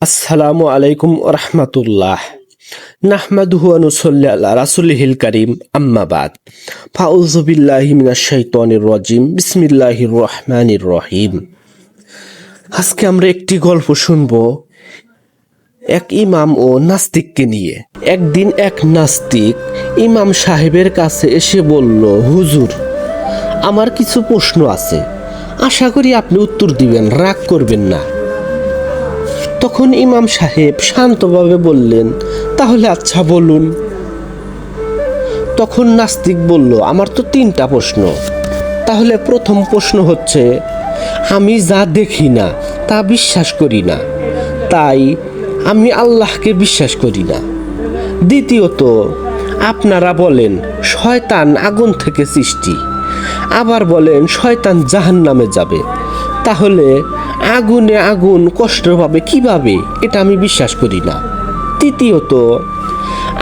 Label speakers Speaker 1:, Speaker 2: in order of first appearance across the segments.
Speaker 1: আসসালামু আলাইকুম রহমতুল্লাহ। নাহমাদুহু আনুসল্লি আল্লাহ রাসুলিহিল করিম। আম্মাবাদ ফাউযু বিল্লাহি মিনাশ শাইতানির রাজিম। রহিম। আজকে আমরা একটি গল্প শুনব এক ইমাম ও নাস্তিককে নিয়ে। একদিন এক নাস্তিক ইমাম সাহেবের কাছে এসে বলল, হুজুর, আমার কিছু প্রশ্ন আছে। আশা করি আপনি উত্তর দিবেন, রাগ করবেন না। তখন ইমাম সাহেব শান্তভাবে বললেন, তাহলে আচ্ছা বলুন। তখন নাস্তিক বলল, আমার তো তিনটা প্রশ্ন। তাহলে প্রথম প্রশ্ন হচ্ছে, আমি যা দেখি না, তা বিশ্বাস করি না। তাই আমি আল্লাহকে বিশ্বাস করি না। দ্বিতীয়ত, আপনারা বলেন, শয়তান আগুন থেকে সৃষ্টি। আবার বলেন, শয়তান জাহান নামে যাবে। তাহলে আগুনে আগুন কষ্ট পাবে কীভাবে? এটা আমি বিশ্বাস করি না। তৃতীয়ত,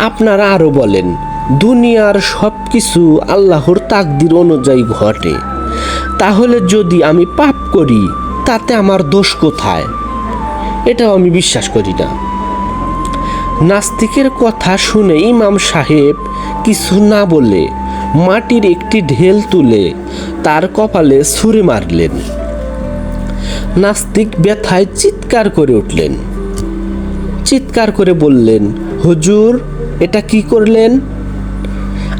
Speaker 1: আপনারা আরও বলেন, দুনিয়ার সব কিছু আল্লাহর তাকদির অনুযায়ী ঘটে। তাহলে যদি আমি পাপ করি, তাতে আমার দোষ কোথায়? এটাও আমি বিশ্বাস করি না। নাস্তিকের কথা শুনে ইমাম সাহেব কিছু না বলে মাটির একটি ঢেল তুলে তার কপালে ছুঁড়ে মারলেন। নাস্তিক ব্যথায় চিৎকার করে উঠলেন। চিৎকার করে বললেন, হুজুর, এটা কি করলেন?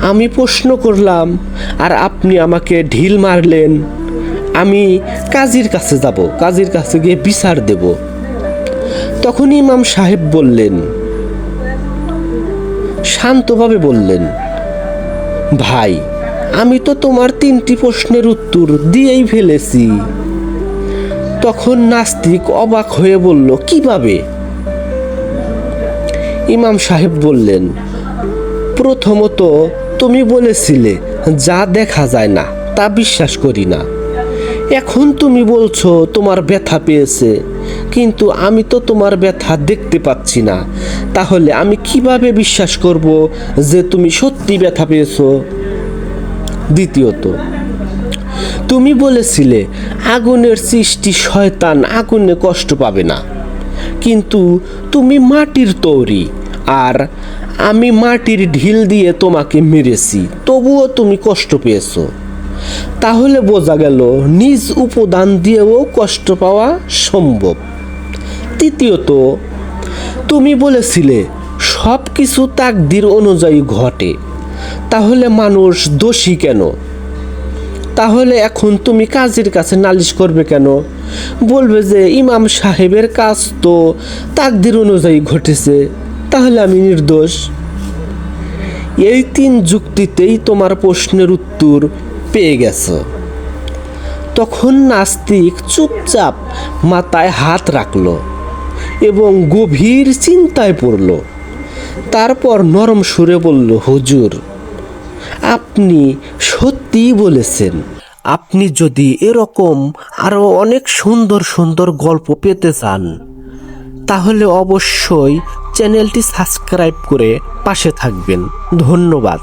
Speaker 1: আমি প্রশ্ন করলাম, আর আপনি আমাকে ঢিল মারলেন। আমি কাজীর কাছে যাব, কাজীর কাছে গিয়ে বিচার দেব। তখন ইমাম সাহেব বললেন, শান্তভাবে বললেন, ভাই, আমি তো তোমার তিনটি প্রশ্নের উত্তর দিয়েই ফেলেছি। তখন নাস্তিক অবাক হয়ে বলল, কীভাবে? ইমাম সাহেব বললেন, প্রথমত তুমি বলেছিলে, যা দেখা যায় না, তা বিশ্বাস করি না। এখন তুমি বলছো তোমার ব্যথা পেয়েছে, কিন্তু আমি তো তোমার ব্যথা দেখতে পাচ্ছি না। তাহলে আমি কীভাবে বিশ্বাস করব যে তুমি সত্যি ব্যথা পেয়েছ? দ্বিতীয়ত তুমি বলেছিলে, আগুনের সৃষ্টি শয়তান আগুনে কষ্ট পাবে না। কিন্তু তুমি মাটির তৈরি, আর আমি মাটির ঢিল দিয়ে তোমাকে মেরেছি, তবুও তুমি কষ্ট পেয়েছ। তাহলে বোঝা গেল, নিজ উপাদান দিয়েও কষ্ট পাওয়া সম্ভব। তৃতীয়ত, তুমি বলেছিলে সব কিছু তাকদির অনুযায়ী ঘটে। তাহলে মানুষ দোষী কেন? তাহলে এখন তুমি কাজীর কাছে নালিশ করবে কেন? বলবে যে ইমাম সাহেবের কাজ তো তাকদির অনুযায়ী ঘটেছে, তাহলে আমি নির্দোষ। এই তিন যুক্তিতেই তোমার প্রশ্নের উত্তর পেয়ে গেছো। তখন নাস্তিক চুপচাপ মাথায় হাত রাখল এবং গভীর চিন্তায় পড়ল। তারপর নরম সুরে বলল, হুজুর আপনি সত্যিই বলেছেন। আপনি যদি এরকম আরও অনেক সুন্দর সুন্দর গল্প পেতে চান, তাহলে অবশ্যই চ্যানেলটি সাবস্ক্রাইব করে পাশে থাকবেন। ধন্যবাদ।